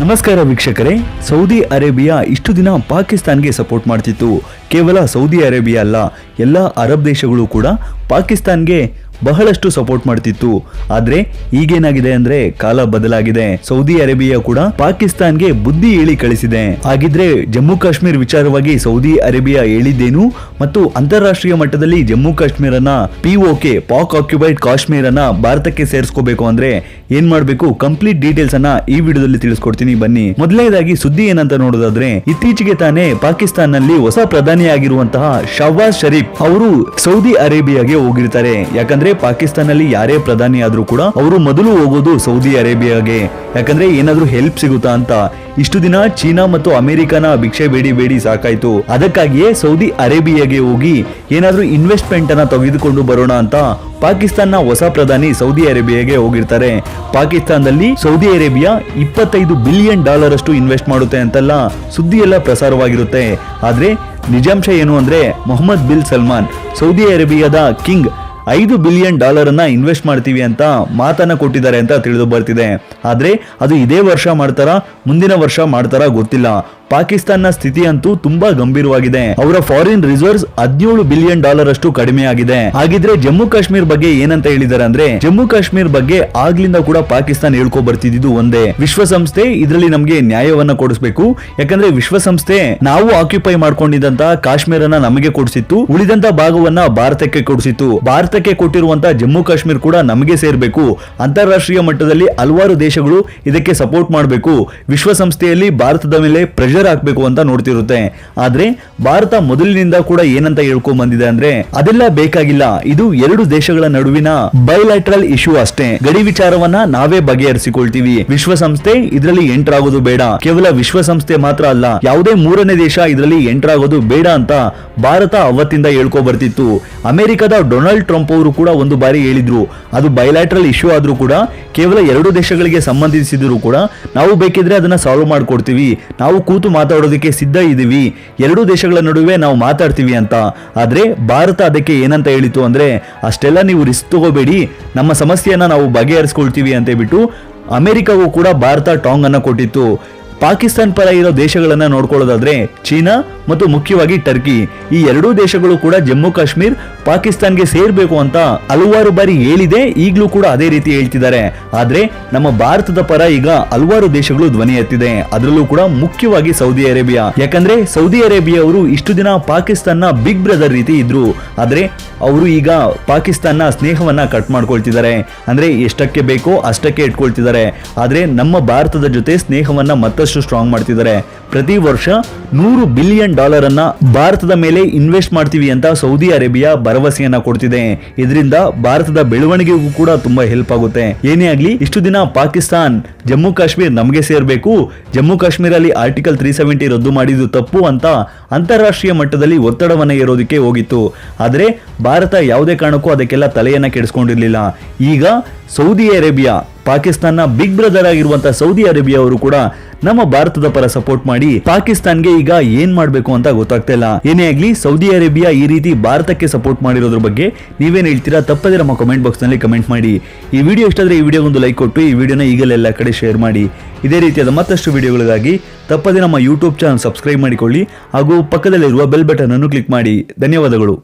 ನಮಸ್ಕಾರ ವೀಕ್ಷಕರೇ, Saudi Arabia ಇಷ್ಟು ದಿನ ಪಾಕಿಸ್ತಾನ್ಗೆ ಸಪೋರ್ಟ್ ಮಾಡ್ತಿತ್ತು. ಕೇವಲ ಸೌದಿ ಅರೇಬಿಯಾ ಅಲ್ಲ, ಎಲ್ಲ ಅರಬ್ ದೇಶಗಳು ಕೂಡ ಪಾಕಿಸ್ತಾನ್ಗೆ ಬಹಳಷ್ಟು ಸಪೋರ್ಟ್ ಮಾಡ್ತಿತ್ತು. ಆದ್ರೆ ಈಗೇನಾಗಿದೆ ಅಂದ್ರೆ ಕಾಲ ಬದಲಾಗಿದೆ. ಸೌದಿ ಅರೇಬಿಯಾ ಕೂಡ ಪಾಕಿಸ್ತಾನ್ಗೆ ಬುದ್ಧಿ ಹೇಳಿ ಕಳಿಸಿದೆ. ಹಾಗಿದ್ರೆ ಜಮ್ಮು ಕಾಶ್ಮೀರ್ ವಿಚಾರವಾಗಿ ಸೌದಿ ಅರೇಬಿಯಾ ಹೇಳಿದ್ದೇನು? ಮತ್ತು ಅಂತಾರಾಷ್ಟ್ರೀಯ ಮಟ್ಟದಲ್ಲಿ ಜಮ್ಮು ಕಾಶ್ಮೀರನ ಪಿಒಕೆ ಪಾಕ್ ಆಕ್ಯುಪೈಡ್ ಕಾಶ್ಮೀರನ ಭಾರತಕ್ಕೆ ಸೇರಿಸ್ಕೋಬೇಕು ಅಂದ್ರೆ ಏನ್ ಮಾಡ್ಬೇಕು? ಕಂಪ್ಲೀಟ್ ಡೀಟೇಲ್ಸ್ ಅನ್ನ ಈ ವಿಡಿಯೋದಲ್ಲಿ ತಿಳಿಸ್ಕೊಡ್ತೀನಿ. ಬನ್ನಿ. ಮೊದಲನೇದಾಗಿ ಸುದ್ದಿ ಏನಂತ ನೋಡೋದಾದ್ರೆ, ಇತ್ತೀಚೆಗೆ ತಾನೇ ಪಾಕಿಸ್ತಾನ್ನಲ್ಲಿ ಹೊಸ ಪ್ರಧಾನಿಯಾಗಿರುವಂತಹ ಶವಾಜ್ ಶರೀಫ್ ಅವರು ಸೌದಿ ಅರೇಬಿಯಾಗೆ ಹೋಗಿರ್ತಾರೆ. ಯಾಕಂದ್ರೆ ಪಾಕಿಸ್ತಾನಲ್ಲಿ ಯಾರೇ ಪ್ರಧಾನಿ ಆದ್ರೂ ಕೂಡ ಅವರು ಮೊದಲು ಹೋಗೋದು ಸೌದಿ ಅರೇಬಿಯಾಗೆ. ಯಾಕಂದ್ರೆ ಏನಾದ್ರೂ ಹೆಲ್ಪ್ ಸಿಗುತ್ತಾ ಅಂತ. ಇಷ್ಟು ದಿನ ಚೀನಾ ಮತ್ತು ಅಮೆರಿಕನ ಭಿಕ್ಷೆ ಬೇಡಿ ಬೇಡಿ ಸಾಕಾಯ್ತು. ಅದಕ್ಕಾಗಿಯೇ ಸೌದಿ ಅರೇಬಿಯಾಗೆ ಹೋಗಿ ಏನಾದ್ರೂ ಇನ್ವೆಸ್ಟ್ಮೆಂಟ್ ಅನ್ನ ತೆಗೆದುಕೊಂಡು ಬರೋಣ ಅಂತ ಪಾಕಿಸ್ತಾನ್ನ ಹೊಸ ಪ್ರಧಾನಿ ಸೌದಿ ಅರೇಬಿಯಾಗೆ ಹೋಗಿರ್ತಾರೆ. ಪಾಕಿಸ್ತಾನದಲ್ಲಿ ಸೌದಿ ಅರೇಬಿಯಾ ಇಪ್ಪತ್ತೈದು ಬಿಲಿಯನ್ ಡಾಲರ್ ಅಷ್ಟು ಇನ್ವೆಸ್ಟ್ ಮಾಡುತ್ತೆ ಅಂತೆಲ್ಲ ಸುದ್ದಿ ಎಲ್ಲ ಪ್ರಸಾರವಾಗಿರುತ್ತೆ. ಆದ್ರೆ ನಿಜಾಂಶ ಏನು ಅಂದ್ರೆ ಮೊಹಮ್ಮದ್ ಬಿಲ್ ಸಲ್ಮಾನ್ ಸೌದಿ ಅರೇಬಿಯಾದ ಕಿಂಗ್ ಐದು ಬಿಲಿಯನ್ ಡಾಲರ್ ಅನ್ನ ಇನ್ವೆಸ್ಟ್ ಮಾಡ್ತೀವಿ ಅಂತ ಮಾತನ್ನ ಕೊಟ್ಟಿದ್ದಾರೆ ಅಂತ ತಿಳಿದು ಬರ್ತಿದೆ. ಆದ್ರೆ ಅದು ಇದೇ ವರ್ಷ ಮಾಡ್ತಾರಾ, ಮುಂದಿನ ವರ್ಷ ಮಾಡ್ತಾರಾ ಗೊತ್ತಿಲ್ಲ. ಪಾಕಿಸ್ತಾನ್ನ ಸ್ಥಿತಿ ಅಂತೂ ತುಂಬಾ ಗಂಭೀರವಾಗಿದೆ. ಅವರ ಫಾರಿನ್ ರಿಸರ್ವ್ಸ್ ಹದಿನೇಳು ಬಿಲಿಯನ್ ಡಾಲರ್ ಅಷ್ಟು ಕಡಿಮೆ ಆಗಿದೆ ಹಾಗಿದ್ರೆ ಜಮ್ಮು ಕಾಶ್ಮೀರ್ ಬಗ್ಗೆ ಏನಂತ ಹೇಳಿದಾರೆ ಅಂದ್ರೆ, ಜಮ್ಮು ಕಾಶ್ಮೀರ್ ಬಗ್ಗೆ ಆಗ್ಲಿಂದ ಕೂಡ ಪಾಕಿಸ್ತಾನ ಹೇಳ್ಕೊ ಬರ್ತಿದ್ದು ಒಂದೇ. ವಿಶ್ವಸಂಸ್ಥೆ ಇದರಲ್ಲಿ ನಮಗೆ ನ್ಯಾಯವನ್ನ ಕೊಡಿಸಬೇಕು. ಯಾಕಂದ್ರೆ ವಿಶ್ವಸಂಸ್ಥೆ ನಾವು ಆಕ್ಯುಪೈ ಮಾಡ್ಕೊಂಡಿದ್ದಂತ ಕಾಶ್ಮೀರನ ನಮಗೆ ಕೊಡಿಸಿತ್ತು. ಉಳಿದಂತ ಭಾಗವನ್ನ ಭಾರತಕ್ಕೆ ಕೊಡಿಸಿತ್ತು. ಭಾರತಕ್ಕೆ ಕೊಟ್ಟಿರುವಂತ ಜಮ್ಮು ಕಾಶ್ಮೀರ್ ಕೂಡ ನಮಗೆ ಸೇರ್ಬೇಕು. ಅಂತಾರಾಷ್ಟ್ರೀಯ ಮಟ್ಟದಲ್ಲಿ ಹಲವಾರು ದೇಶಗಳು ಇದಕ್ಕೆ ಸಪೋರ್ಟ್ ಮಾಡಬೇಕು. ವಿಶ್ವಸಂಸ್ಥೆಯಲ್ಲಿ ಭಾರತದ ಮೇಲೆ ಪ್ರೆಷರ್ ಹಾಕ್ಬೇಕು ಅಂತ ನೋಡ್ತಿರುತ್ತೆ. ಆದ್ರೆ ಭಾರತ ಮೊದಲಿನಿಂದ ಕೂಡ ಏನಂತ ಹೇಳ್ಕೊಂಡ್ ಬಂದಿದೆ ಅಂದ್ರೆ, ಅದೆಲ್ಲ ಬೇಕಾಗಿಲ್ಲ. ಇದು ಎರಡು ದೇಶಗಳ ನಡುವಿನ ಬೈಲ್ಯಾಟ್ರಲ್ ಇಶ್ಯೂ ಅಷ್ಟೇ. ಗಡಿ ವಿಚಾರವನ್ನ ನಾವೇ ಬಗೆಹರಿಸಿಕೊಳ್ತೀವಿ. ವಿಶ್ವಸಂಸ್ಥೆ ಇದರಲ್ಲಿ ಎಂಟರ್ ಆಗೋದು ಬೇಡ. ಕೇವಲ ವಿಶ್ವಸಂಸ್ಥೆ ಮಾತ್ರ ಅಲ್ಲ, ಯಾವುದೇ ಮೂರನೇ ದೇಶ ಇದರಲ್ಲಿ ಎಂಟರ್ ಆಗೋದು ಬೇಡ ಅಂತ ಭಾರತ ಅವತ್ತಿಂದ ಹೇಳ್ಕೊ ಬರ್ತಿತ್ತು ಅಮೆರಿಕದ ಡೊನಾಲ್ಡ್ ಟ್ರಂಪ್ ಅವರು ಕೂಡ ಒಂದು ಬಾರಿ ಹೇಳಿದ್ರು. ಅದು ಬೈಲ್ಯಾಟ್ರಲ್ ಇಶ್ಯೂ ಆದ್ರೂ ಕೂಡ, ಕೇವಲ ಎರಡು ದೇಶಗಳಿಗೆ ಸಂಬಂಧಿಸಿದ್ರು ಕೂಡ, ನಾವು ಬೇಕಿದ್ರೆ ಅದನ್ನ ಸಾಲ್ವ್ ಮಾಡ್ಕೊಡ್ತೀವಿ. ನಾವು ಕೂತು ಮಾತಾಡೋದಕ್ಕೆ ಸಿದ್ಧ ಇದ್ದೀವಿ ಎರಡೂ ದೇಶಗಳ ನಡುವೆ ನಾವು ಮಾತಾಡ್ತೀವಿ ಅಂತ. ಆದ್ರೆ ಭಾರತ ಅದಕ್ಕೆ ಏನಂತ ಹೇಳಿತು ಅಂದ್ರೆ, ಅಷ್ಟೆಲ್ಲ ನೀವು ರಿಸ್ಕ್ ತಗೋಬೇಡಿ. ನಮ್ಮ ಸಮಸ್ಯೆಯನ್ನು ನಾವು ಬಗೆಹರಿಸ್ಕೊಳ್ತೀವಿ ಅಂತ ಹೇಳ್ಬಿಟ್ಟು ಅಮೆರಿಕಗೂ ಕೂಡ ಭಾರತ ಟಾಂಗ್ ಅನ್ನು ಕೊಟ್ಟಿತ್ತು. ಪಾಕಿಸ್ತಾನ್ ಪರ ಇರೋ ದೇಶಗಳನ್ನ ನೋಡ್ಕೊಳ್ಳೋದಾದ್ರೆ ಚೀನಾ ಮತ್ತು ಮುಖ್ಯವಾಗಿ ಟರ್ಕಿ. ಈ ಎರಡೂ ದೇಶಗಳು ಕೂಡ ಜಮ್ಮು ಕಾಶ್ಮೀರ್ ಪಾಕಿಸ್ತಾನ್ಗೆ ಸೇರ್ಬೇಕು ಅಂತ ಹಲವಾರು ಬಾರಿ ಹೇಳಿದೆ, ಈಗಲೂ ಕೂಡ ಅದೇ ರೀತಿ ಹೇಳ್ತಿದ್ದಾರೆ. ಆದ್ರೆ ನಮ್ಮ ಭಾರತದ ಪರ ಈಗ ಹಲವಾರು ದೇಶಗಳು ಧ್ವನಿ ಎತ್ತಿದೆ. ಅದರಲ್ಲೂ ಕೂಡ ಮುಖ್ಯವಾಗಿ ಸೌದಿ ಅರೇಬಿಯಾ. ಯಾಕಂದ್ರೆ ಸೌದಿ ಅರೇಬಿಯಾ ಅವರು ಇಷ್ಟು ದಿನ ಪಾಕಿಸ್ತಾನ್ನ ಬಿಗ್ ಬ್ರದರ್ ರೀತಿ ಇದ್ರು. ಆದ್ರೆ ಅವರು ಈಗ ಪಾಕಿಸ್ತಾನ ಸ್ನೇಹವನ್ನ ಕಟ್ ಮಾಡ್ಕೊಳ್ತಿದ್ದಾರೆ. ಅಂದ್ರೆ ಎಷ್ಟಕ್ಕೆ ಬೇಕೋ ಅಷ್ಟಕ್ಕೆ ಇಟ್ಕೊಳ್ತಿದ್ದಾರೆ. ಆದ್ರೆ ನಮ್ಮ ಭಾರತದ ಜೊತೆ ಸ್ನೇಹವನ್ನ ಮತ್ತಷ್ಟು ಸ್ಟ್ರಾಂಗ್ ಮಾಡ್ತಿದ್ದಾರೆ. ಪ್ರತಿ ವರ್ಷ ನೂರು ಬಿಲಿಯನ್ ಡಾಲರ್ ಅನ್ನ ಭಾರತದ ಮೇಲೆ ಇನ್ವೆಸ್ಟ್ ಮಾಡ್ತೀವಿ ಅಂತ ಸೌದಿ ಅರೇಬಿಯಾ ಭರವಸೆಯನ್ನ ಕೊಡ್ತಿದೆ. ಇದರಿಂದ ಭಾರತದ ಬೆಳವಣಿಗೆಗೂ ಕೂಡ ತುಂಬಾ ಹೆಲ್ಪ್ ಆಗುತ್ತೆ. ಏನೇ ಆಗ್ಲಿ, ಇಷ್ಟು ದಿನ ಪಾಕಿಸ್ತಾನ್, ಜಮ್ಮು ಕಾಶ್ಮೀರ್ ನಮಗೆ ಸೇರ್ಬೇಕು. ಜಮ್ಮು ಕಾಶ್ಮೀರಲ್ಲಿ ಆರ್ಟಿಕಲ್ ತ್ರೀ ಸೆವೆಂಟಿ ರದ್ದು ಮಾಡಿದ್ದು ತಪ್ಪು ಅಂತ ಅಂತಾರಾಷ್ಟ್ರೀಯ ಮಟ್ಟದಲ್ಲಿ ಒತ್ತಡವನ್ನ ಏರೋದಕ್ಕೆ ಹೋಗಿತ್ತು. ಆದರೆ ಭಾರತ ಯಾವುದೇ ಕಾರಣಕ್ಕೂ ಅದಕ್ಕೆಲ್ಲ ತಲೆಯನ್ನ ಕೆಡಿಸ್ಕೊಂಡಿರ್ಲಿಲ್ಲ. ಈಗ Saudi Arabia Pakistan big brother ಆಗಿರುವಂತಹ ಸೌದಿ ಅರೇಬಿಯಾ ಅವರು ಕೂಡ ನಮ್ಮ ಭಾರತದ ಪರ ಸಪೋರ್ಟ್ ಮಾಡಿ ಪಾಕಿಸ್ತಾನ್ಗೆ ಈಗ ಏನ್ ಮಾಡಬೇಕು ಅಂತ ಗೊತ್ತಾಗ್ತಾ ಇಲ್ಲ. ಏನೇ ಆಗ್ಲಿ, ಸೌದಿ ಅರೇಬಿಯಾ ಈ ರೀತಿ ಭಾರತಕ್ಕೆ ಸಪೋರ್ಟ್ ಮಾಡಿರೋದ್ರ ಬಗ್ಗೆ ನೀವೇನು ಹೇಳ್ತೀರಾ? ತಪ್ಪದೆ ನಮ್ಮ ಕಮೆಂಟ್ ಬಾಕ್ಸ್ನಲ್ಲಿ ಕಮೆಂಟ್ ಮಾಡಿ. ಈ ವಿಡಿಯೋ ಇಷ್ಟಾದ್ರೆ ಈ ವಿಡಿಯೋ ಒಂದು ಲೈಕ್ ಕೊಟ್ಟು, ಈ ವಿಡಿಯೋನ ಈಗಲೇ ಎಲ್ಲ ಕಡೆ ಶೇರ್ ಮಾಡಿ. ಇದೇ ರೀತಿಯಾದ ಮತ್ತಷ್ಟು ವಿಡಿಯೋಗಳಿಗಾಗಿ ತಪ್ಪದೆ ನಮ್ಮ ಯೂಟ್ಯೂಬ್ ಚಾನಲ್ ಸಬ್ಸ್ಕ್ರೈಬ್ ಮಾಡಿಕೊಳ್ಳಿ ಹಾಗೂ ಪಕ್ಕದಲ್ಲಿರುವ ಬೆಲ್ ಬಟನ್ ಅನ್ನು ಕ್ಲಿಕ್ ಮಾಡಿ. ಧನ್ಯವಾದಗಳು.